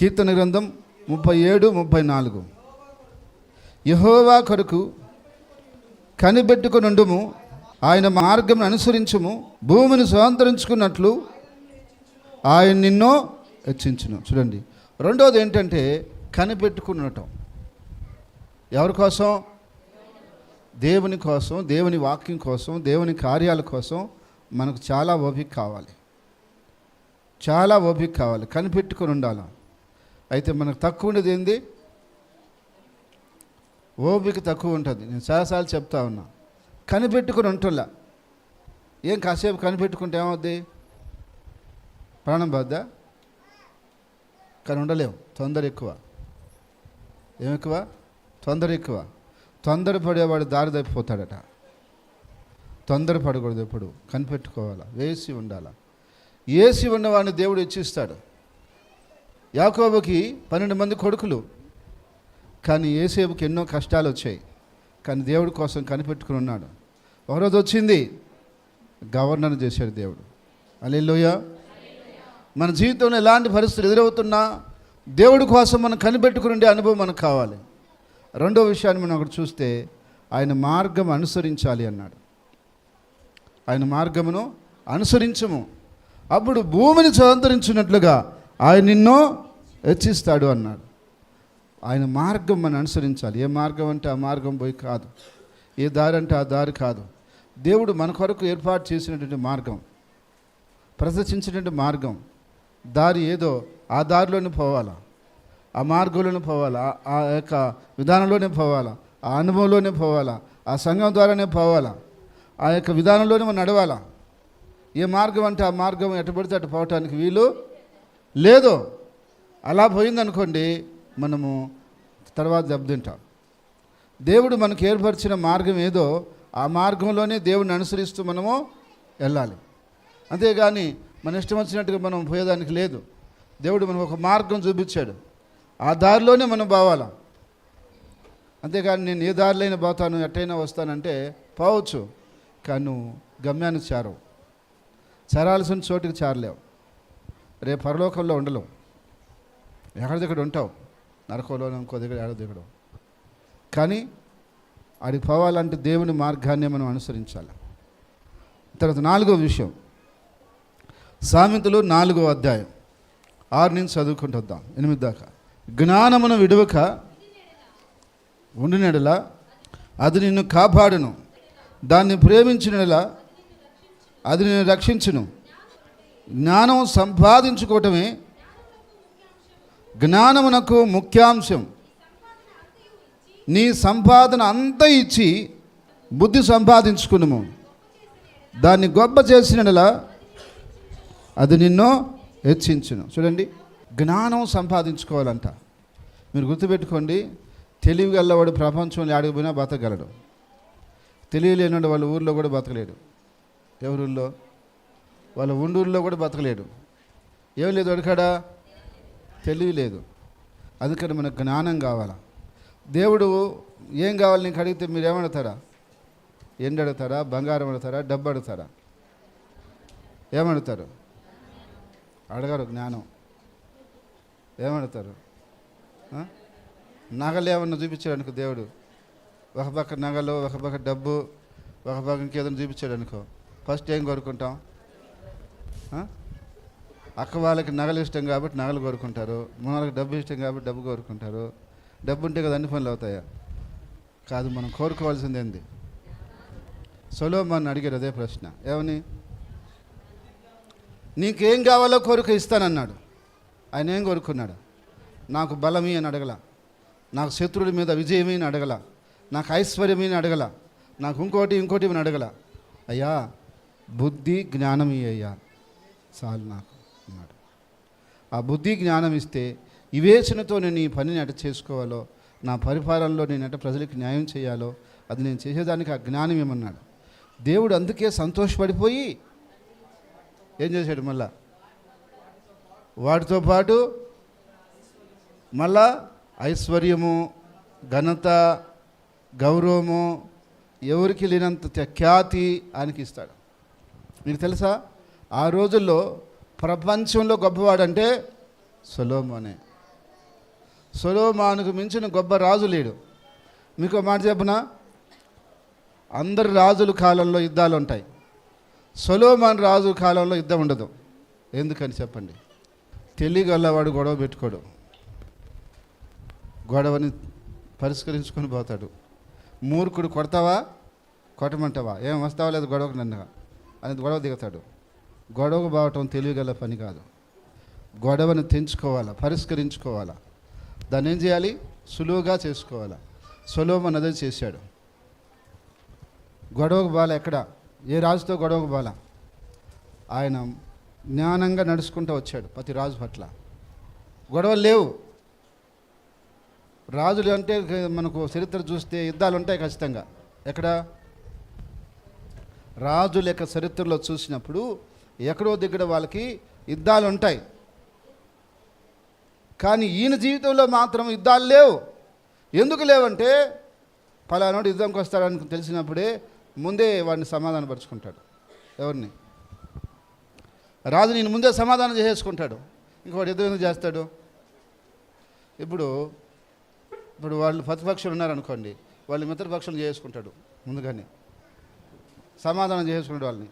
కీర్తన గ్రంథం ముప్పై ఏడు ముప్పై నాలుగు. యహోవా కొరకు కనిపెట్టుకునుండుము ఆయన మార్గం అనుసరించుము భూమిని స్వాతంత్రించుకున్నట్లు ఆయన నిన్నో హెచ్చించును. చూడండి రెండోది ఏంటంటే కనిపెట్టుకునటం ఎవరి కోసం? దేవుని కోసం దేవుని వాక్యం కోసం దేవుని కార్యాల కోసం మనకు చాలా ఓపిక కావాలి. చాలా ఓపిక కావాలి కనిపెట్టుకొని ఉండాలి? అయితే మనకు తక్కువ ఉండేది ఏంది? ఓపిక తక్కువ ఉంటుంది. నేను చాలాసార్లు చెప్తా ఉన్నా. కనిపెట్టుకుని ఉంటుంలా ఏం కాసేపు కనిపెట్టుకుంటే ఏమవుద్ది? ప్రాణం బాధ కానీ ఉండలేము తొందర ఎక్కువ. ఏం ఎక్కువ? తొందర ఎక్కువ. తొందరపడేవాడు దారి తప్పిపోతాడట. తొందర పడకూడదు ఎప్పుడు. కనిపెట్టుకోవాలా. వేసి ఉండాలా. ఏసి ఉన్నవాడిని దేవుడు ఇచ్చిస్తాడు. యాకోబుకి పన్నెండు మంది కొడుకులు. కానీ ఏసేపుకి ఎన్నో కష్టాలు వచ్చాయి. కానీ దేవుడి కోసం కనిపెట్టుకుని ఉన్నాడు. ఒకరోజు వచ్చింది గవర్నర్ చేశాడు దేవుడు. అల్లెలోయ మన జీవితంలో ఎలాంటి పరిస్థితులు ఎదురవుతున్నా దేవుడి కోసం మనం కనిపెట్టుకుని ఉండే అనుభవం మనకు కావాలి. రెండో విషయాన్ని మనం ఒకటి చూస్తే ఆయన మార్గం అనుసరించాలి అన్నాడు. ఆయన మార్గమును అనుసరించము. అప్పుడు భూమిని స్వతంత్రించినట్లుగా ఆయన నిన్నో హెచ్చిస్తాడు అన్నాడు. ఆయన మార్గం మనం అనుసరించాలి. ఏ మార్గం అంటే ఆ మార్గం పోయి కాదు. ఏ దారి అంటే ఆ దారి కాదు. దేవుడు మన కొరకు ఏర్పాటు చేసినటువంటి మార్గం ప్రదర్శించినటువంటి మార్గం దారి ఏదో ఆ దారిలోనే పోవాలా? ఆ మార్గంలోనే పోవాలా? ఆ- ఆ యొక్క విధానంలోనే పోవాలా? ఆ అనుభవంలోనే పోవాలా? ఆ సంఘం ద్వారానే పోవాలా? ఆ యొక్క విధానంలోనే మనం నడవాలా? ఏ మార్గం అంటే ఆ మార్గం ఎటు పడితే అటు పోవటానికి వీలు లేదు. అలా పోయిందనుకోండి మనము తర్వాత దెబ్బతింటాం దేవుడు మనకు ఏర్పరిచిన మార్గం ఏదో ఆ మార్గంలోనే దేవుడిని అనుసరిస్తూ మనము వెళ్ళాలి. అంతేగాని మన ఇష్టం వచ్చినట్టుగా మనం పోయేదానికి లేదు. దేవుడు మనకు ఒక మార్గం చూపించాడు. ఆ దారిలోనే మనం బావాల అంతేకాని నేను ఏ దారిలైనా పోతాను ఎట్టయినా వస్తానంటే పోవచ్చు. కానీ నువ్వు గమ్యానికి చేరవు. చేరాల్సిన చోటుకి చేరలేవు. రేపు పరలోకంలో ఉండలేవు ఎక్కడ దగ్గర ఉంటావు? నరకంలో ఇంకో దగ్గర ఏడో దగ్గర కానీ అడిగి పోవాలంటే దేవుని మార్గాన్ని మనం అనుసరించాలి. తర్వాత నాలుగో విషయం. సామెతలు నాలుగో అధ్యాయం. ఆరు నుంచి చదువుకుంటూ వద్దాం. ఎనిమిది దాకా. జ్ఞానమును విడవక ఉండినడలా అది నిన్ను కాపాడును. దాన్ని ప్రేమించినలా అది నిన్ను రక్షించును. జ్ఞానం సంపాదించుకోవటమే జ్ఞానమునకు ముఖ్యాంశం. నీ సంపాదన అంతా ఇచ్చి బుద్ధి సంపాదించుకున్నాము దాన్ని గొప్ప చేసినలా అది నిన్ను హెచ్చించును. చూడండి జ్ఞానం సంపాదించుకోవాలంట. మీరు గుర్తుపెట్టుకోండి తెలివి గల్లవాడు ప్రపంచంలో ఆడిపోయినా బతకగలడు. తెలియలేనాడు వాళ్ళ ఊర్లో కూడా బతకలేడు. ఎవరి ఊళ్ళో వాళ్ళ ఉండూరులో కూడా బతకలేడు. ఏం లేదు అడికాడా? తెలివి లేదు అందుకని మనకు జ్ఞానం కావాలా? దేవుడు ఏం కావాలి నీకు అడిగితే మీరు ఏమడతారా ఎండు అడుగుతారా బంగారం అడుగుతారా? డబ్బు అడుగుతారా? ఏమడుగుతారు? అడగరు జ్ఞానం. ఏమడుగుతారు? నగలు ఏమన్నా చూపించాడు అనుకో దేవుడు. ఒక పక్క నగలు ఒక పక్క డబ్బు ఒక పక్క ఇంకేదైనా చూపించాడు అనుకో. ఫస్ట్ ఏం కోరుకుంటాం? అక్క వాళ్ళకి నగలు ఇష్టం కాబట్టి నగలు కోరుకుంటారు. మన వాళ్ళకి డబ్బు ఇష్టం కాబట్టి డబ్బు కోరుకుంటారు. డబ్బు ఉంటే కదా అన్ని పనులు అవుతాయా? కాదు మనం కోరుకోవాల్సింది ఏంది? సొలోమాన్ అడిగారు అదే ప్రశ్న. ఏమని? నీకేం కావాలో కోరిక ఇస్తానన్నాడు. ఆయన ఏం కోరుకున్నాడు? నాకు బలమీ అని అడగల. నాకు శత్రుడి మీద విజయమీ అని అడగల. నాకు ఐశ్వర్యమీ అని అడగల. నాకు ఇంకోటి ఇంకోటి అని అడగల. అయ్యా బుద్ధి జ్ఞానమీ అయ్యా చాలు నాకు అన్నాడు. ఆ బుద్ధి జ్ఞానం ఇస్తే వివేచనతో నేను ఈ పనిని ఎట చేసుకోవాలో నా పరిపాలనలో నేను ఎట ప్రజలకు న్యాయం చేయాలో అది నేను చేసేదానికి ఆ జ్ఞానం ఏమన్నాడు. దేవుడు అందుకే సంతోషపడిపోయి ఏం చేశాడు మళ్ళా? వాటితో పాటు మళ్ళా ఐశ్వర్యము ఘనత గౌరవము ఎవరికి లేనంత ఖ్యాతి ఆయనకి ఇస్తాడు. మీకు తెలుసా? ఆ రోజుల్లో ప్రపంచంలో గొప్పవాడంటే సొలోమోనే. సొలోమానుకు మించిన గొప్ప రాజు లేడు. మీకు మాట చెప్పనా? అందరు రాజుల కాలంలో యుద్ధాలు ఉంటాయి. సొలోమాన్ రాజు కాలంలో యుద్ధం ఉండదు. ఎందుకని చెప్పండి? తెలియగలవాడు గొడవ పెట్టుకోడు. గొడవని పరిష్కరించుకొని పోతాడు. మూర్ఖుడు కొడతావా? కొట్టమంటావా? ఏం వస్తావా లేదు గొడవకు నన్ను అనేది గొడవ దిగుతాడు. గొడవకు బావటం తెలియగల పని కాదు. గొడవను తెంచుకోవాలా పరిష్కరించుకోవాలా? దాన్ని ఏం చేయాలి? సులువుగా చేసుకోవాలా. సులువు అదే చేశాడు. గొడవకు బాల ఎక్కడ? ఏ రాజుతో గొడవకు బాల? ఆయన జ్ఞానంగా నడుచుకుంటూ వచ్చాడు ప్రతి రాజు పట్ల. గొడవలు లేవు. రాజులు అంటే మనకు చరిత్ర చూస్తే యుద్ధాలు ఉంటాయి ఖచ్చితంగా. ఎక్కడ? రాజుల యొక్క చరిత్రలో చూసినప్పుడు ఎక్కడో దగ్గర వాళ్ళకి యుద్ధాలు ఉంటాయి కానీ ఈయన జీవితంలో మాత్రం యుద్ధాలు లేవు. ఎందుకు లేవంటే పలానాడు యుద్ధంకి వస్తాడని తెలిసినప్పుడే ముందే వాడిని సమాధానపరుచుకుంటాడు ఎవరిని? రాజు నేను ముందే సమాధానం చేసేసుకుంటాడు. ఇంకోటి యుద్ధం ఎందుకు చేస్తాడు? ఇప్పుడు ఇప్పుడు వాళ్ళు ప్రతిపక్షులు ఉన్నారనుకోండి వాళ్ళు మిత్రపక్షులు చేసుకుంటాడు ముందుగానే. సమాధానం చేసుకున్నాడు వాళ్ళని.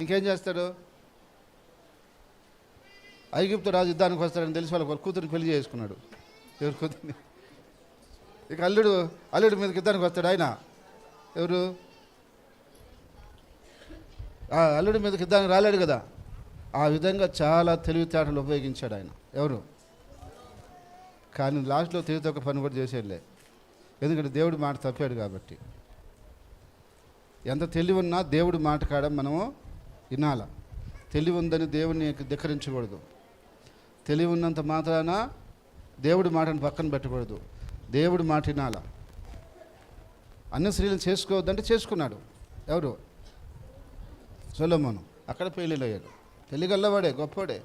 ఇంకేం చేస్తాడు? ఐగుప్తు రాజు యుద్ధానికి వస్తాడని తెలిసి వాళ్ళ కూతురిని పెళ్ళి చేసుకున్నాడు. ఎవరు కూతుర్ని? ఇక అల్లుడు అల్లుడు మీదకి యుద్ధానికి వస్తాడు ఆయన. ఎవరు? ఆ అల్లుడి మీదకి యుద్ధానికి రాలేడు కదా. ఆ విధంగా చాలా తెలివితేటలు ఉపయోగించాడు ఆయన. ఎవరు? కానీ లాస్ట్లో తెలివితే ఒక పని కూడా చేసేయలే. ఎందుకంటే దేవుడి మాట తప్పాడు కాబట్టి. ఎంత తెలివి ఉన్నా దేవుడి మాట కాడ మనము వినాల. తెలివి ఉందని దేవుడిని ధిక్కరించకూడదు. తెలివి ఉన్నంత మాత్రాన దేవుడి మాటను పక్కన పెట్టకూడదు. దేవుడి మాట వినాల. అన్ని స్త్రీలను చేసుకోవద్దంటే చేసుకున్నాడు. ఎవరు? సొలమోను. అక్కడ పెళ్ళిళ్ళు అయ్యాడు పెళ్ళిగల్లవాడే గొప్పవాడే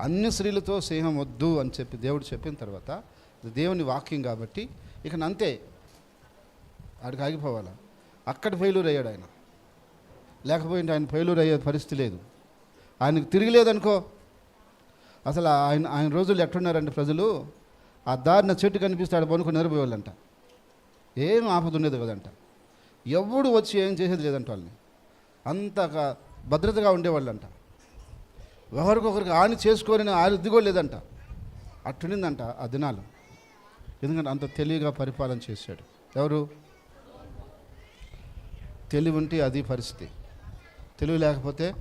అన్ని స్త్రీలతో స్నేహం వద్దు అని చెప్పి దేవుడు చెప్పిన తర్వాత దేవుని వాక్యం కాబట్టి ఇక అంతే ఆడికి ఆగిపోవాలా? అక్కడ ఫెయిల్యూర్ అయ్యాడు ఆయన. లేకపోయింటే ఆయన ఫెయిల్యూర్ అయ్యే పరిస్థితి లేదు. ఆయనకు తిరిగిలేదనుకో అసలు ఆయన ఆయన రోజులు ఎట్టున్నారంటే ప్రజలు? ఆ దారిన చెట్టు కనిపిస్తాడు పనుకొని నిరపోయేవాళ్ళంట ఏం ఆపద ఉండేది కదంట. ఎవడు వచ్చి ఏం చేసేది లేదంట వాళ్ళని. అంత భద్రతగా ఉండేవాళ్ళంట. ఒకరికొకరికి ఆని చేసుకోలేని ఆని దిగోలేదంట అట్టునిందంట ఆ దినాలు. ఎందుకంటే అంత తెలివిగా పరిపాలన చేశాడు. ఎవరు? తెలివి ఉంటే అది పరిస్థితి. తెలివి లేకపోతే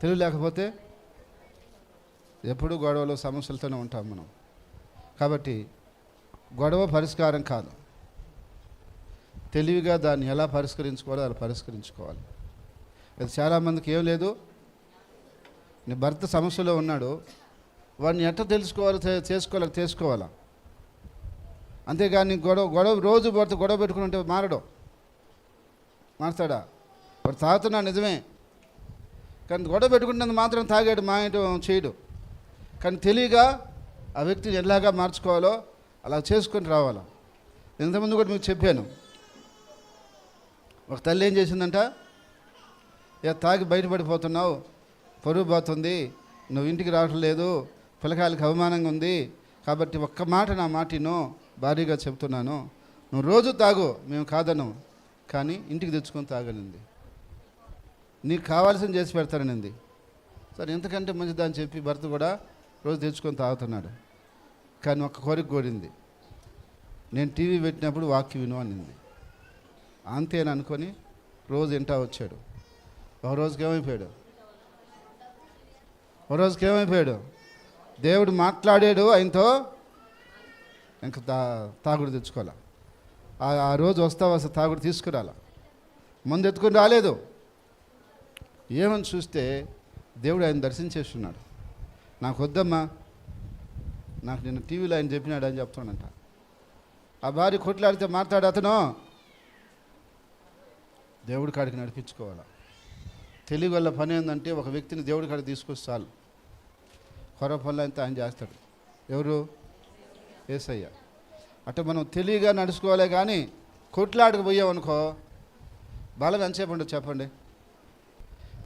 తెలివి లేకపోతే ఎప్పుడు గొడవలు సమస్యలతోనే ఉంటాం మనం. కాబట్టి గొడవ పరిష్కారం కాదు. తెలివిగా దాన్ని ఎలా పరిష్కరించుకోవాలో అలా పరిష్కరించుకోవాలి. అది చాలామందికి ఏం లేదు. నీ భర్త సమస్యలో ఉన్నాడు. వాడిని ఎట్ట తెలుసుకోవాలి చేసుకోవాలి చేసుకోవాలా? అంతేగాని గొడవ గొడవ రోజు భర్త గొడవ పెట్టుకుని ఉంటే మారడం. మారుతాడా? వాడు తాగుతున్నా నిజమే. కానీ గొడవ పెట్టుకున్నందుకు మాత్రం తాగాడు మాయటం చేయడు. కానీ తెలియగా ఆ వ్యక్తిని ఎలాగా మార్చుకోవాలో అలా చేసుకొని రావాలా. ఇంతకుముందు కూడా మీకు చెప్పాను. ఒక తల్లి ఏం చేసిందంట? ఇక తాగి బయటపడిపోతున్నావు. పరువు పోతుంది. నువ్వు ఇంటికి రావటం లేదు. పిల్లకాయలకు అవమానంగా ఉంది. కాబట్టి ఒక్క మాట నా మాటినో భారీగా చెప్తున్నాను. నువ్వు రోజు తాగు. మేము కాదను కానీ ఇంటికి తెచ్చుకొని తాగనింది. నీకు కావాల్సింది చేసి పెడతాననింది. సరే ఎంతకంటే మంచిదని చెప్పి భర్త కూడా రోజు తెచ్చుకొని తాగుతున్నాడు. కానీ ఒక్క కోరిక కోరింది. నేను టీవీ పెట్టినప్పుడు వాక్య విను అనింది. అంతేని అనుకొని రోజు ఇంటా వచ్చాడు. ఒక రోజుకి ఏమైపోయాడు? ఒక రోజుకి ఏమైపోయాడు? దేవుడు మాట్లాడాడు ఆయనతో ఇంకా తా తాగుడు తెచ్చుకోవాలా. ఆ- రోజు వస్తావా సార్ తాగుడు తీసుకురాలా. ముందు ఎత్తుకుని రాలేదు. ఏమని చూస్తే దేవుడు ఆయన దర్శించేస్తున్నాడు నాకు వద్దమ్మా నాకు నిన్న టీవీలో ఆయన చెప్పినాడు అని చెప్తాడంట ఆ భార్య కొట్లాడితే మాట్లాడు అతను. దేవుడి కాడికి నడిపించుకోవాలి. తెలివి వల్ల పని ఏంటంటే ఒక వ్యక్తిని దేవుడి కాడికి తీసుకొస్తే చాలు. కొర పనులు అంతా ఆయన చేస్తాడు. ఎవరు? ఏసయ్య. అటు మనం తెలివిగా నడుచుకోవాలి కానీ కొట్లాడికి పోయామనుకో బలం ఎంతసేపు ఉండదు చెప్పండి?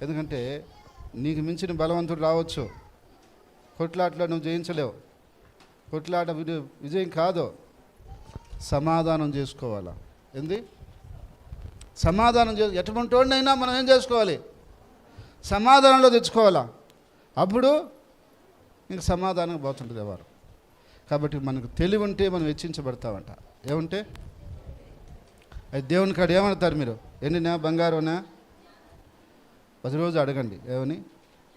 ఎందుకంటే నీకు మించిన బలవంతుడు రావచ్చు. కొట్లాటలో నువ్వు జయించలేవు. కొట్లాట విజయం విజయం కాదు. సమాధానం చేసుకోవాలా. ఏంది? సమాధానం చే ఎటువంటి వాడినైనా మనం ఏం చేసుకోవాలి? సమాధానంలో తెచ్చుకోవాలా. అప్పుడు ఇంక సమాధానం పోతుంటుంది ఎవరు? కాబట్టి మనకు తెలివి ఉంటే మనం హెచ్చించబడతామంట ఏముంటే? అది దేవుని కాడ ఏమంటారు మీరు? ఎన్నినా? బంగారునా? ప్రతిరోజు అడగండి ఏమని?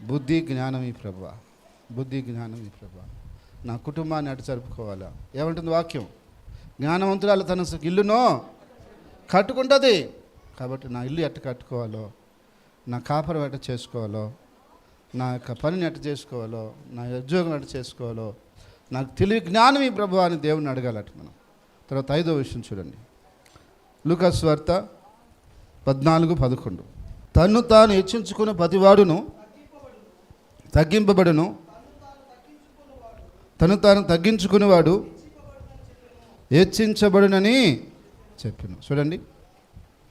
బుద్ధి జ్ఞానం ఈ ప్రభు బుద్ధి జ్ఞానం ఈ ప్రభు. నా కుటుంబాన్ని అటు జరుపుకోవాలా? ఏమంటుంది వాక్యం? జ్ఞానవంతురాలు తన ఇల్లునో కట్టుకుంటుంది. కాబట్టి నా ఇల్లు ఎట్ట కట్టుకోవాలో నా కాపరం ఎట్ట చేసుకోవాలో నా యొక్క పనిని ఎట్ట చేసుకోవాలో నా ఉద్యోగం ఎట్ట చేసుకోవాలో నాకు తెలివి జ్ఞానం ఈ ప్రభు అని దేవుని అడగాలట మనం. తర్వాత ఐదో విషయం చూడండి. లూకాస్ వార్త పద్నాలుగు పదకొండు. తన్ను తాను హెచ్చించుకున్న ప్రతివాడును తగ్గింపబడును. తను తాను తగ్గించుకునేవాడు హెచ్చించబడునని చెప్పాను. చూడండి.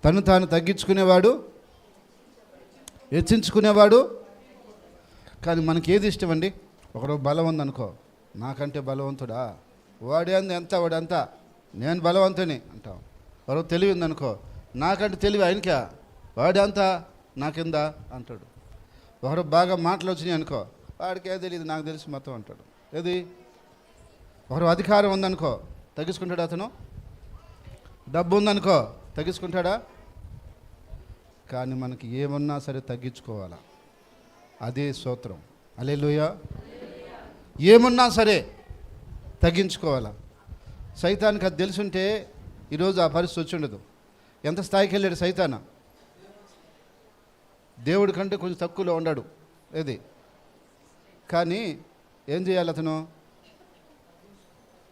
తను తాను తగ్గించుకునేవాడు హెచ్చించుకునేవాడు. కానీ మనకి ఏది ఇష్టం అండి? ఒకరు బలం ఉందనుకో నాకంటే బలవంతుడా? వాడి అంది ఎంత వాడు నేను బలవంతుని అంటాం. ఎవరో తెలివి ఉందనుకో నాకంటే తెలివి ఆయనకా? వాడంతా నా కింద అంటాడు. ఒకడు బాగా మాటలు వచ్చినాయి అనుకో వాడికి ఏది తెలియదు నాకు తెలిసి మొత్తం అంటాడు. ఏది? ఒకరు అధికారం ఉందనుకో తగ్గించుకుంటాడు అతను? డబ్బు ఉందనుకో తగ్గించుకుంటాడా? కానీ మనకి ఏమన్నా సరే తగ్గించుకోవాలా. అదే సూత్రం. అలెలుయ ఏమున్నా సరే తగ్గించుకోవాలా. సైతానికి అది తెలుసుంటే ఈరోజు ఆ పరిస్థితి వచ్చి ఉండదు. ఎంత స్థాయికి వెళ్ళాడు సైతాన? దేవుడి కంటే కొంచెం తక్కువలో ఉన్నాడు. ఏది? కానీ ఏం చేయాలి అతను?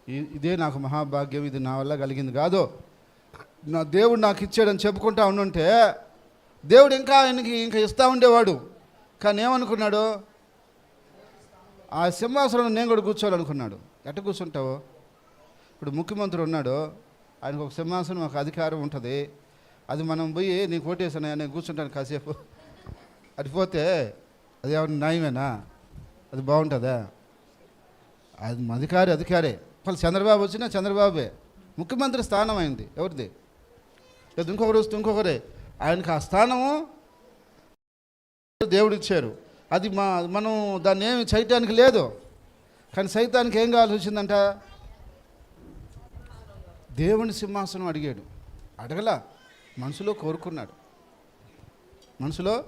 ఇదే నాకు మహాభాగ్యం ఇది నా వల్ల కలిగింది కాదు. నా దేవుడు నాకు ఇచ్చాడని చెప్పుకుంటా ఉండుంటే దేవుడు ఇంకా ఆయనకి ఇంకా ఇస్తూ ఉండేవాడు. కానీ ఏమనుకున్నాడు? ఆ సింహాసనం నేను కూడా కూర్చోవాలనుకున్నాడు. ఎట్ట కూర్చుంటావు? ఇప్పుడు ముఖ్యమంత్రి ఉన్నాడు. ఆయనకు ఒక సింహాసనం ఒక అధికారం ఉంటుంది. అది మనం పోయి నీకు ఓటేసాను నేను కూర్చుంటాను కాసేపు. అది పోతే అది ఏమన్నా నయమేనా అది బాగుంటుందా? అది మా అధికారి అధికారే. వాళ్ళు చంద్రబాబు వచ్చినా చంద్రబాబే. ముఖ్యమంత్రి స్థానం అయింది. ఎవరిది? లేదు ఇంకొకరు వస్తే ఇంకొకరే. ఆయనకి ఆ స్థానము దేవుడు ఇచ్చారు. అది మా మనం దాన్ని ఏమి చేయటానికి లేదు. కానీ సైతానికి ఏం కావాల్సి వచ్చిందంట? దేవుని సింహాసనం అడిగాడు. అడగలా. మనసులో కోరుకున్నాడు. మనసులో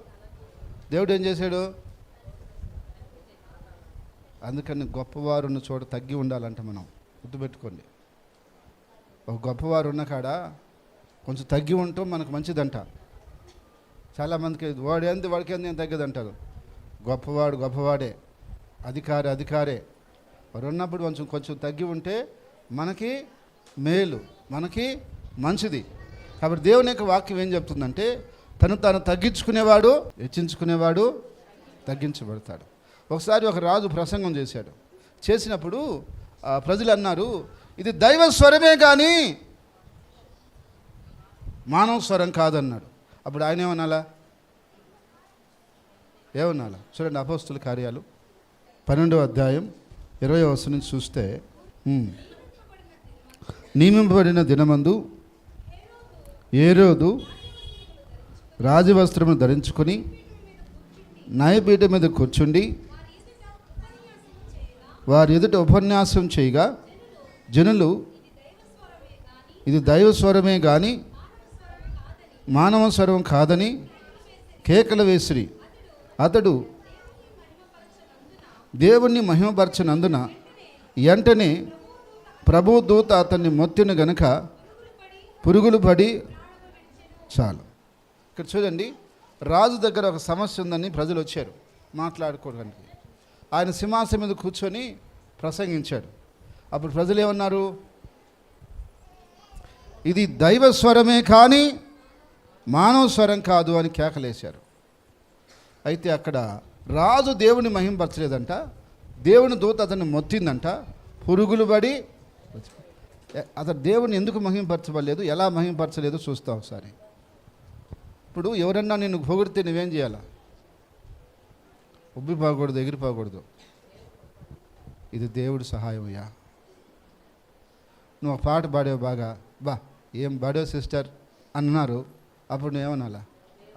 దేవుడు ఏం చేశాడు? అందుకని గొప్పవారు ఉన్న చోట తగ్గి ఉండాలంట మనం. గుర్తుపెట్టుకోండి. ఒక గొప్పవారు ఉన్న కాడ కొంచెం తగ్గి ఉండటం మనకు మంచిదంట. చాలామందికి వాడు ఏంది వాడికి ఏంది ఏం తగ్గదంటారు. గొప్పవాడు గొప్పవాడే. అధికారి అధికారే. వారు ఉన్నప్పుడు కొంచెం కొంచెం తగ్గి ఉంటే మనకి మేలు మనకి మంచిది. కాబట్టి దేవుని యొక్క వాక్యం ఏం చెప్తుందంటే తను తాను తగ్గించుకునేవాడు హెచ్చించుకునేవాడు తగ్గించబడతాడు. ఒకసారి ఒక రాజు ప్రసంగం చేశాడు. చేసినప్పుడు ప్రజలు అన్నారు ఇది దైవ స్వరమే కానీ మానవ స్వరం కాదన్నాడు. అప్పుడు ఆయన ఏమనాలా ఏమనాలా చూడండి అపోస్తుల కార్యాలు. పన్నెండవ అధ్యాయం ఇరవై వస్తు నుంచి చూస్తే నియమింపబడిన దినమందు ఏరోదు రాజవస్త్రము ధరించుకొని న్యాయపీఠం మీద కూర్చుండి వారి ఎదుట ఉపన్యాసం చేయగా జనులు ఇది దైవ స్వరమే కానీ మానవ స్వరం కాదని కేకలు వేసిరి. అతడు దేవుణ్ణి మహిమపరచనందున వెంటనే ప్రభు దూత అతన్ని మొత్తిన గనుక పురుగులు పడి చాలు. ఇక్కడ చూడండి రాజు దగ్గర ఒక సమస్య ఉందని ప్రజలు వచ్చారు మాట్లాడుకోవడానికి. ఆయన సింహాసనం మీద కూర్చొని ప్రసంగించాడు. అప్పుడు ప్రజలు ఏమన్నారు? ఇది దైవ స్వరమే కానీ మానవ స్వరం కాదు అని కేకలేశారు. అయితే అక్కడ రాజు దేవుని మహింపరచలేదంట దేవుని దూత అతన్ని మొత్తిందంట పురుగులు పడి అతను దేవుని ఎందుకు మహింపరచబడలేదు ఎలా మహింపరచలేదో చూస్తా ఒకసారి. ఇప్పుడు ఎవరన్నా నిన్ను పొగిడితే నువ్వేం చేయాలా? ఉబ్బిపోకూడదు ఎగిరిపోకూడదు ఇది దేవుడు సహాయమయ్యా నువ్వు ఒక పాట పాడావు బాగా. బా ఏం పాడావు సిస్టర్? అన్నారు. అప్పుడు నువ్వేమనాలా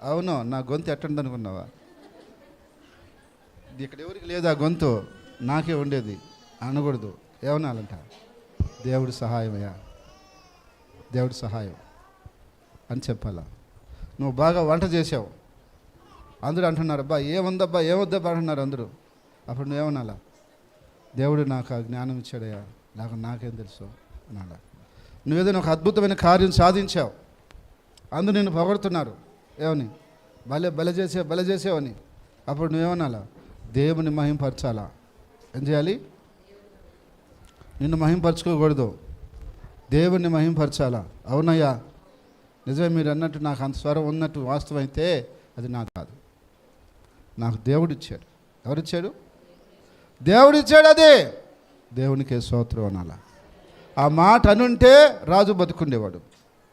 అవును నా గొంతు ఎట్టండనుకున్నావా అనుకున్నావా? ఇక్కడ ఎవరికి లేదు ఆ గొంతు. నాకే ఉండేది. అనకూడదు. ఏమనాలంట? దేవుడు సహాయమయ్యా దేవుడి సహాయం అని చెప్పాలా? నువ్వు బాగా వంట చేసావు. అందరూ అంటున్నారు అబ్బా ఏముందబ్బా ఏమొద్దబ్బా? అంటున్నారు అందరూ. అప్పుడు నువ్వేమనాలా దేవుడు నాకు ఆ జ్ఞానం ఇచ్చాడయ్యా నాకు నాకేం తెలుసు? అన్నాడు నువ్వేదైనా ఒక అద్భుతమైన కార్యం సాధించావు. అందరూ నిన్ను పొగడుతున్నారు. ఏమని? భలే బల చేసే బల చేసేవని అప్పుడు నువ్వేమనాలా దేవుని మహింపరచాలా. ఏం చేయాలి? నిన్ను మహింపరచుకోకూడదు. దేవుణ్ణి మహింపరచాలా. అవునయ్యా. నిజమే మీరు అన్నట్టు నాకు అంత స్వరం ఉన్నట్టు వాస్తవం అయితే అది నాకు కాదు. నాకు దేవుడు ఇచ్చాడు ఎవరిచ్చాడు? దేవుడు ఇచ్చాడు అది. దేవునికే స్తోత్రం అనాల. ఆ మాట అనుంటే రాజు బతుకుండేవాడు.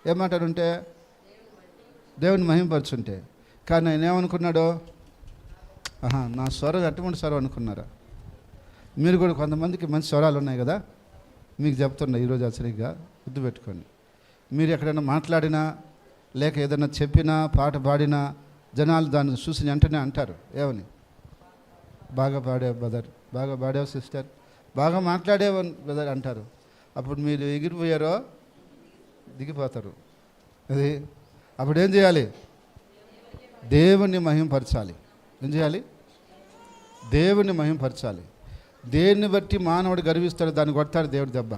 ఏ మాట అనుంటే? దేవుని మహింపరచుంటే. కానీ ఆయన ఏమనుకున్నాడు? ఆహా నా స్వరం అటువంటి స్వరం అనుకున్నారా? మీరు కూడా కొంతమందికి మంచి స్వరాలు ఉన్నాయి కదా? మీకు చెప్తున్నా ఈరోజు అసలుగా గుర్తుపెట్టుకోండి. మీరు ఎక్కడైనా మాట్లాడినా లేక ఏదైనా చెప్పినా పాట పాడినా జనాలు దాన్ని చూసి వెంటనే అంటారు. ఏమని? బాగా పాడావు బ్రదర్ బాగా పాడావు సిస్టర్ బాగా మాట్లాడేవని బ్రదర్ అంటారు. అప్పుడు మీరు ఎగిరిపోయారో దిగిపోతారు. అది అప్పుడు ఏం చేయాలి? దేవుణ్ణి మహింపరచాలి. ఏం చేయాలి? దేవుణ్ణి మహింపరచాలి. దేన్ని బట్టి మానవుడు గర్విస్తాడు దాన్ని కొడతాడు దేవుడి దెబ్బ.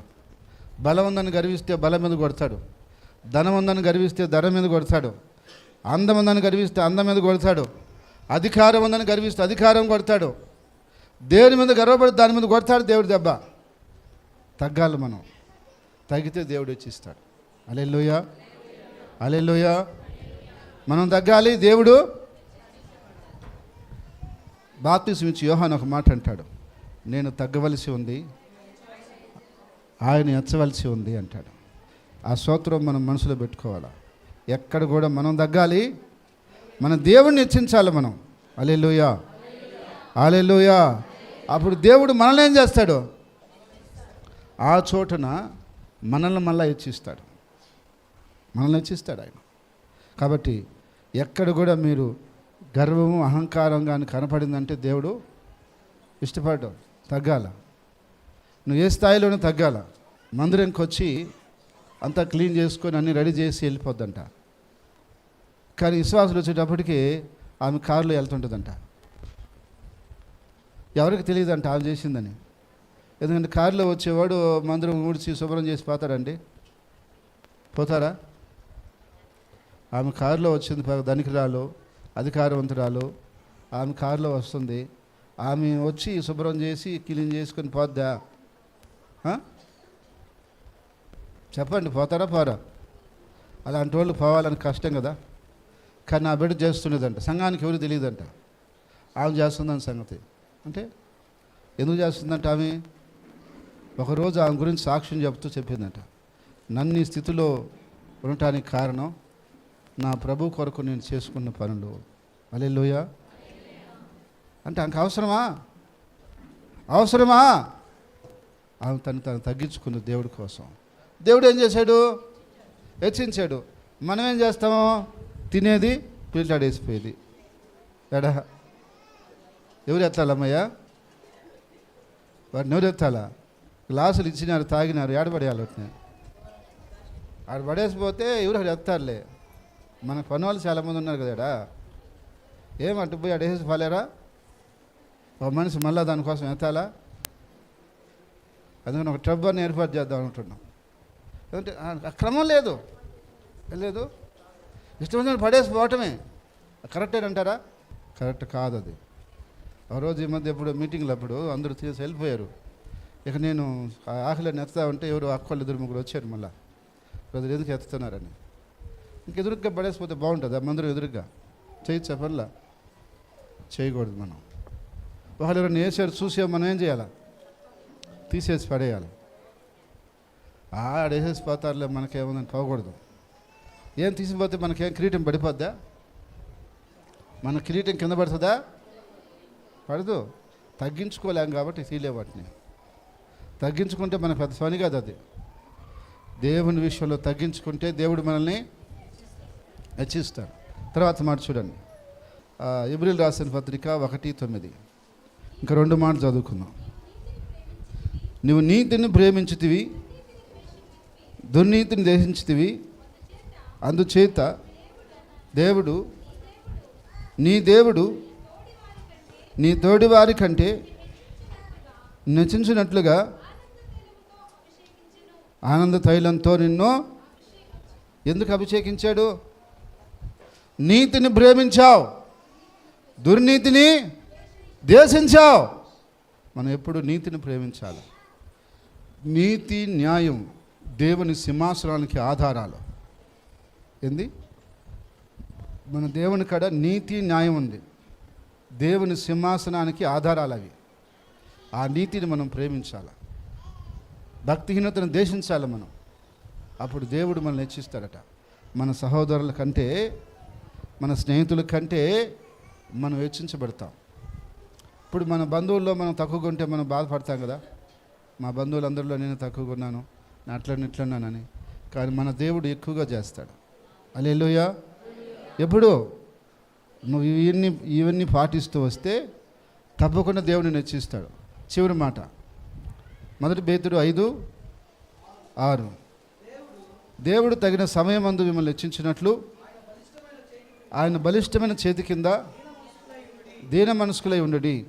బలం ఉందని గర్విస్తే బలం మీద కొడతాడు? ధనం ఉందని గర్విస్తే ధనం మీద కొడతాడు? అందం ఉందని గర్విస్తే అందం మీద కొడతాడు? అధికారం ఉందని గర్విస్తే అధికారం కొడతాడు. దేవుని మీద గర్వపడి దాని మీద కొడతాడు దేవుడు దెబ్బ. తగ్గాలి మనం. తగ్గితే దేవుడు వచ్చి ఇస్తాడు. అలెల్లుయా అలెల్లుయా మనం తగ్గాలి. దేవుడు బాప్తిసం ఇచ్చి యోహాన్ ఒక మాట అంటాడు. నేను తగ్గవలసి ఉంది. ఆయన ఎచ్చవలసి ఉంది అంటాడు. ఆ స్తోత్రం మనం మనసులో పెట్టుకోవాలి? ఎక్కడ కూడా మనం తగ్గాలి. మన దేవుణ్ణి హెచ్చించాలి మనం. అలెలుయా అలెలుయా అప్పుడు దేవుడు మనల్ని ఏం చేస్తాడు? ఆ చోటున మనల్ని మళ్ళీ హెచ్చిస్తాడు. మనల్ని హెచ్చిస్తాడు ఆయన. కాబట్టి ఎక్కడ కూడా మీరు గర్వము అహంకారం కానీ కనపడిందంటే దేవుడు ఇష్టపడ్డు. తగ్గాల. నువ్వు ఏ స్థాయిలోనూ తగ్గాల. మందిరంకి వచ్చి అంతా క్లీన్ చేసుకొని అన్నీ రెడీ చేసి వెళ్ళిపోద్దంట. కానీ విశ్వాసులు వచ్చేటప్పటికి ఆమె కారులో వెళ్తుంటుందంట. ఎవరికి తెలియదంట ఆమె చేసిందని. ఎందుకంటే కారులో వచ్చేవాడు మందిరం ఊడ్చి శుభ్రం చేసి పోతాడండి. పోతారా? ఆమె కారులో వచ్చింది ధనికురాలు అధికారవంతురాలు ఆమె కారులో వస్తుంది. ఆమె వచ్చి శుభ్రం చేసి క్లీన్ చేసుకొని పోద్దా? చెప్పండి పోతారా పోరా? అలాంటి వాళ్ళు పోవాలని కష్టం కదా. కానీ నా బిడ్డ చేస్తుండేదంట. సంఘానికి ఎవరు తెలియదంట. ఆమె చేస్తుందని సంగతి. అంటే ఎందుకు చేస్తుందంట ఆమె? ఒకరోజు ఆమె గురించి సాక్ష్యం చెప్తూ చెప్పిందంట. నన్ను ఈ స్థితిలో ఉండటానికి కారణం నా ప్రభు కొరకు నేను చేసుకున్న పనులు. అలెలుయ అంటే ఆమెకు అవసరమా? అవసరమా? ఆమె తను తను తగ్గించుకుంది దేవుడి కోసం. దేవుడు ఏం చేశాడు? హెచ్చించాడు. మనం ఏం చేస్తాము? తినేది పిల్లాడేసిపోయేది ఎడా? ఎవరు ఎత్తాలమ్మయ్యా? వాడిని ఎవరు ఎత్తాలా? గ్లాసులు ఇచ్చినారు తాగినారు ఏడబడేయాలి వాటిని. ఆడ పడేసిపోతే ఎవరు అక్కడ ఎత్తారులే. మన పని వాళ్ళు చాలామంది ఉన్నారు కదా ఏం అటు పోయి అడేసి పాలేరా? ఒక మనిషి మళ్ళీ దానికోసం ఎత్తాలా? అందుకని ఒక ట్రబ్బర్ని ఏర్పాటు చేద్దాం అనుకుంటున్నాం. ఎందుకంటే క్రమం లేదు. లేదు. ఇష్టమైన పడేసి పోవటమే. కరెక్టేనంటారా కరెక్ట్ కాదు అది. ఆ రోజు ఈ మధ్య ఎప్పుడు మీటింగ్లు అప్పుడు అందరూ తీసి వెళ్ళిపోయారు. ఇక నేను ఆ ఎత్తా ఉంటే ఎవరు అక్కలు ఇద్దరు ముగ్గురు వచ్చారు మళ్ళీ. బ్రదర్ ఎందుకు ఎత్తుతున్నారని. ఇంక ఎదురుగ్గా పడేసిపోతే బాగుంటుంది ఆ మందిరం ఎదురుగ్గా. చేయొచ్చా పనుల? చేయకూడదు మనం. ఒకళ్ళు ఎవరైనా వేసారు చూసే మనం ఏం చేయాలా? తీసేసి పడేయాలి. ఆడేసేసి పోతారులే మనకేముందని పోకూడదు. ఏం తీసిపోతే మనకేం కిరీటం పడిపోద్దా? మన కిరీటం కింద పడుతుందా? పడదు. తగ్గించుకోలేం కాబట్టి తీలే వాటిని. తగ్గించుకుంటే మనకు పెద్ద పని కాదు అది. దేవుని విషయంలో తగ్గించుకుంటే దేవుడు మనల్ని హెచ్చిస్తాడు. తర్వాత మాట చూడండి. ఇబ్రిల్ రాసిన పత్రిక ఒకటి తొమ్మిది. ఇంకా రెండు మాటలు చదువుకుందాం. నువ్వు నీతిని ప్రేమించుతివి దుర్నీతిని దేశించితివి. అందుచేత దేవుడు నీ దేవుడు నీ తోడివారి కంటే నచించినట్లుగా ఆనంద తైలంతో నిన్ను ఎందుకు అభిషేకించాడు? నీతిని ప్రేమించావు దుర్నీతిని దేశించావు. మనం ఎప్పుడు నీతిని ప్రేమించాలి నీతి న్యాయం. దేవుని సింహాసనానికి ఆధారాలు. ఏంది? మన దేవుని కాడ నీతి న్యాయం ఉంది. దేవుని సింహాసనానికి ఆధారాలు అవి. ఆ నీతిని మనం ప్రేమించాలి? భక్తిహీనతను దేశించాలి మనం? అప్పుడు దేవుడు మనల్ని హెచ్చిస్తాడట. మన సహోదరుల కంటే మన స్నేహితుల కంటే మనం హెచ్చించబడతాం. ఇప్పుడు మన బంధువుల్లో మనం తక్కువగా ఉంటే మనం బాధపడతాం కదా? మా బంధువులందరిలో నేను తక్కువగా ఉన్నాను. నాట్లని ఇట్లన్నానని కానీ మన దేవుడు ఎక్కువగా చేస్తాడు. అల్లెలుయ్యా ఎప్పుడు నువ్వు ఇవన్నీ ఇవన్నీ పాటిస్తూ వస్తే తప్పకుండా దేవుడిని హెచ్చిస్తాడు చివరి మాట. మొదటి బేతుడు ఐదు ఆరు. దేవుడు తగిన సమయం అందు మిమ్మల్ని హెచ్చించినట్లు ఆయన బలిష్టమైన చేతి కింద దీన మనసుకులై ఉండడి.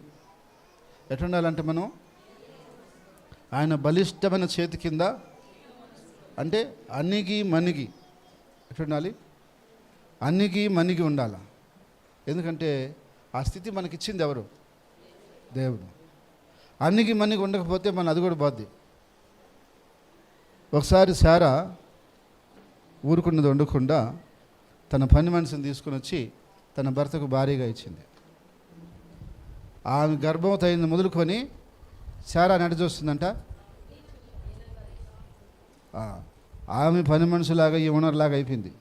ఎట్లుండాలంటే మనం? ఆయన బలిష్టమైన చేతి కింద అంటే అన్నికి మనిగి ఎట్లుండాలి అన్నికి మనిగి ఉండాలి? ఎందుకంటే ఆ స్థితి మనకిచ్చింది ఎవరు? దేవుడు. అన్నికి మన్నికి ఉండకపోతే మన అది కూడా పోద్ది. ఒకసారి సారా ఊరుకున్నది వండకుండా తన పని మనిషిని తీసుకుని వచ్చి తన భర్తకు భారీగా ఇచ్చింది. ఆమె గర్భవతయింది మొదలుకొని సారా నడిచొస్తుందంట. ఆమె పని మనుషులాగా ఈ ఓనర్లాగా అయిపోయింది.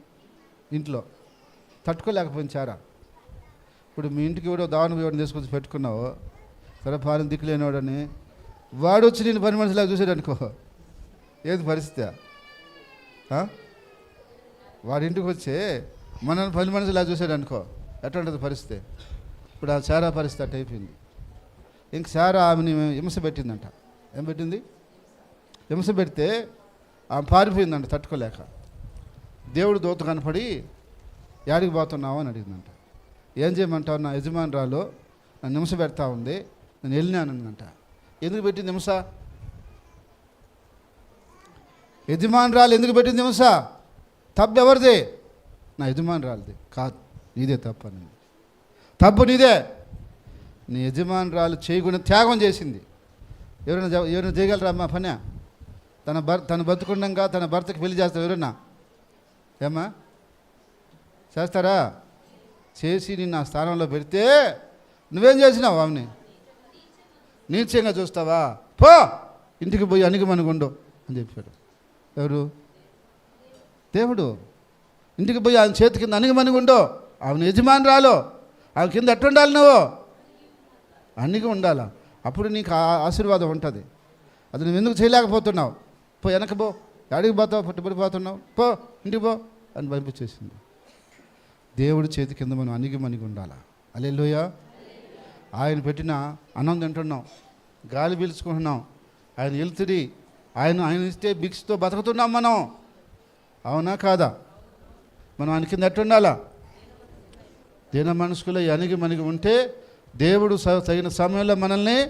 ఇంట్లో. తట్టుకోలేకపోయింది చారా. ఇప్పుడు మీ ఇంటికి కూడా దావన ఎవరిని తీసుకొచ్చి పెట్టుకున్నావు సరే పాలన దిక్కులేనివాడని వాడు వచ్చి నేను పని మనిషిలాగా చూసాడు అనుకో ఏది పరిస్థితి? వాడి ఇంటికి వచ్చి మనల్ని పని మనిషిలా చూసాడు అనుకో ఎట్లా ఉంటుంది పరిస్థితి? ఇప్పుడు ఆ చారా పరిస్థితి అట్ట అయిపోయింది. ఇంక చారా ఆమెని హింస పెట్టిందంట. ఏం పెట్టింది? హింస పెడితే ఆమె పారిపోయిందంట తట్టుకోలేక. దేవుడు దూత కనపడి యాడికి పోతున్నావు? అని అడిగిందంట. ఏం చేయమంటావు? నా యజమానురాలు నన్ను నిమిష పెడతా ఉంది. నేను వెళ్ళినానంట ఎందుకు పెట్టింది నిమిష యజమానురాలు ఎందుకు పెట్టింది నిమిష తప్పు ఎవరిది? నా యజమానురాలిది. కాదు నీదే తప్పు అని తప్పు నీదే? నీ యజమానురాలు చేయకుండా త్యాగం చేసింది. ఎవరైనా ఎవరైనా చేయగలరా అమ్మా పని? తన భర్త తను బతుకుండగా తన భర్తకి పెళ్ళి చేస్తారు ఎవరన్నా? ఏమ్మా? చేస్తారా? చేసి నిన్ను ఆ స్థానంలో పెడితే నువ్వేం చేసినావు ఆమెని? నీచంగా చూస్తావా? పో! ఇంటికి పోయి అణిగి మనగుండు అని చెప్పాడు. ఎవరు? దేవుడు. ఇంటికి పోయి ఆయన చేతి కింద అణిగి మనగుండు ఆమెను యజమానురాలు. ఆమె కింద ఎట్టుండాలి నువ్వు? అన్నిగా ఉండాలా? అప్పుడు నీకు ఆ ఆశీర్వాదం ఉంటుంది. అది నువ్వు ఎందుకు చేయలేకపోతున్నావు? పో వెనక పో. అడిగి పోతావు? పట్టుబడిపోతున్నావు పో ఇంటికి పో అని పంపించేసింది దేవుడి చేతి కింద మనం అణిగి మణిగి ఉండాలా? అలెలుయ ఆయన పెట్టిన అన్నం తింటున్నాం. గాలి పీల్చుకుంటున్నాం. ఆయన వెళ్తుడి ఆయన ఆయన ఇస్తే బిక్స్తో బతుకుతున్నాం మనం. అవునా కాదా? మనం ఆయన కింద ఎట్టుండాలా? దీన మనసుకులో అణిగి మణిగి ఉంటే దేవుడు స- తగిన సమయంలో మనల్ని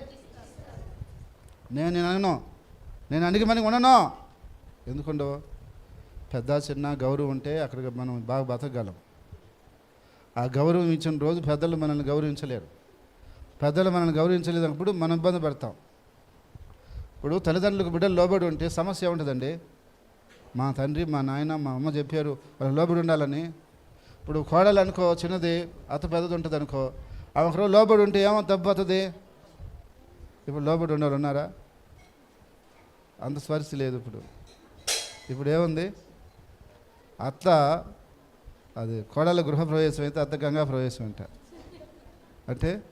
నేను నేను అనను. నేను అణిగి మనకి ఉండను ఎందుకుండవు పెద్ద చిన్న గౌరవం ఉంటే అక్కడికి మనం బాగా బతకగలం. ఆ గౌరవం ఇచ్చిన రోజు పెద్దలు మనల్ని గౌరవించలేరు. పెద్దలు మనల్ని గౌరవించలేదన్నప్పుడు మనం ఇబ్బంది పడతాం. ఇప్పుడు తల్లిదండ్రులకు బిడ్డలు లోబడి ఉంటే సమస్య ఏముంటుందండి మా తండ్రి మా నాయన మా అమ్మ చెప్పారు వాళ్ళు లోబడి ఉండాలని. ఇప్పుడు కోడలు అనుకో చిన్నది అత పెద్దది ఉంటుంది అనుకో ఆమె ఒకరోజు లోబడి ఉంటే ఏమో తప్పుతుంది ఇప్పుడు లోబడి ఉండాలన్నారా అంత స్పర్శ లేదు ఇప్పుడు. ఇప్పుడు ఏముంది? అత్త అది కోడల గృహప్రవేశం అయితే అత్త గంగా ప్రవేశం అంట. అంటే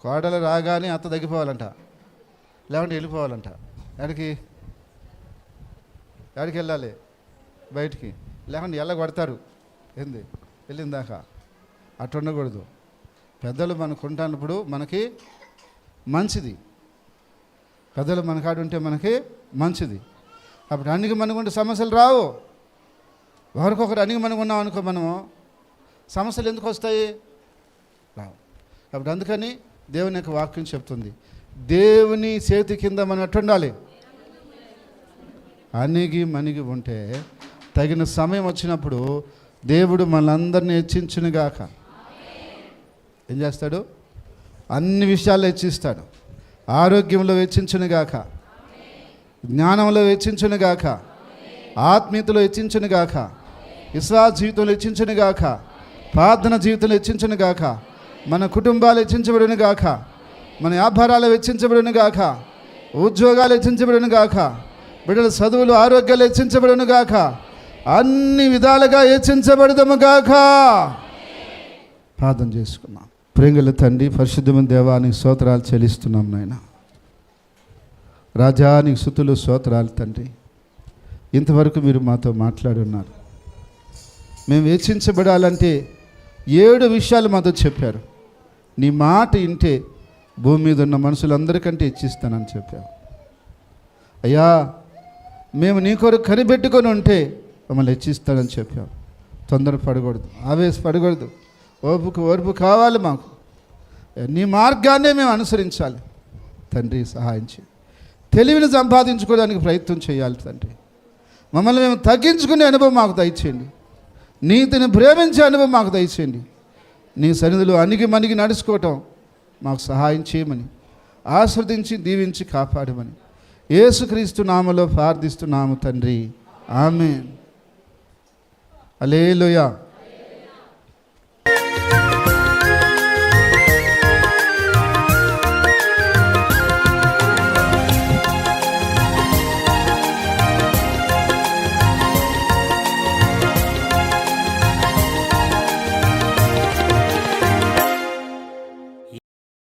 కోడలు రాగానే అత్త తగ్గిపోవాలంట. లేకుంటే వెళ్ళిపోవాలంట. ఎక్కడికి? ఎక్కడికి వెళ్ళాలి? బయటికి. లేకుంటే ఎల్ల కొడతారు ఏంది వెళ్ళిందాక అట్టు ఉండకూడదు. పెద్దలు మనకు ఉంటున్నప్పుడు మనకి మంచిది. పెద్దలు మన కాడ ఉంటే మనకి మంచిది. అప్పుడు అన్నికి మనకుంటే సమస్యలు రావు. ఒకరికొకరు అన్నికి మనకున్నాం అనుకో మనము సమస్యలు ఎందుకు వస్తాయి? రావు. అప్పుడు అందుకని దేవుని యొక్క వాక్యం చెప్తుంది. దేవుని చేతి కింద మనం ఎట్టుండాలి? అణిగి మణిగి ఉంటే తగిన సమయం వచ్చినప్పుడు దేవుడు మనందరినీ హెచ్చించునుగాక ఏం చేస్తాడు? అన్ని విషయాల్లో హెచ్చిస్తాడు. ఆరోగ్యంలో హెచ్చించునుగాక జ్ఞానంలో హెచ్చించునుగాక ఆత్మీయతలో హెచ్చించునుగాక విశ్వాస జీవితంలో హెచ్చించునుగాక ప్రార్థన జీవితంలో హెచ్చించునుగాక మన కుటుంబాలు హెచ్చించబడునుగాక మన వ్యాపారాలు హెచ్చించబడునుగాక ఉద్యోగాలు హెచ్చించబడునుగాక బిడ్డల చదువులు ఆరోగ్యాలు హెచ్చించబడునుగాక అన్ని విధాలుగా హెచ్చించబడదము గాక. ప్రార్థన చేసుకున్నాం. ప్రేంగుల తండ్రి పరిశుద్ధమైన దేవానికి స్తోత్రాలు చెల్లిస్తున్నాం నాయన. రాజానికి సుతులు స్తోత్రాలు తండ్రి. ఇంతవరకు మీరు మాతో మాట్లాడి ఉన్నారు మేము వేచించబడాలంటే ఏడు విషయాలు మాతో చెప్పారు. నీ మాట ఇంటే భూమి మీద ఉన్న మనుషులందరికంటే ఇచ్చిస్తానని చెప్పావు. అయ్యా మేము నీ కొరకు కనిపెట్టుకొని ఉంటే మమ్మల్ని హెచ్చిస్తానని చెప్పాం తొందర పడకూడదు ఆవేశ పడకూడదు ఓపుకు ఓర్పు కావాలి మాకు. నీ మార్గాన్నే మేము అనుసరించాలి. తండ్రి సహాయం చేయి. తెలివిని సంపాదించుకోవడానికి ప్రయత్నం చేయాలి తండ్రి. మమ్మల్ని మేము తగ్గించుకునే అనుభవం మాకు దయచేయండి. నీతిని ప్రేమించే అనుభవం మాకు దయచేయండి. నీ సన్నిధిలో అణిగి మణిగి నడుచుకోవటం మాకు సహాయం చేయమని ఆస్వాదించి దీవించి కాపాడమని యేసుక్రీస్తు నామలో ప్రార్థిస్తున్నాము తండ్రి. ఆమె అలేలుయా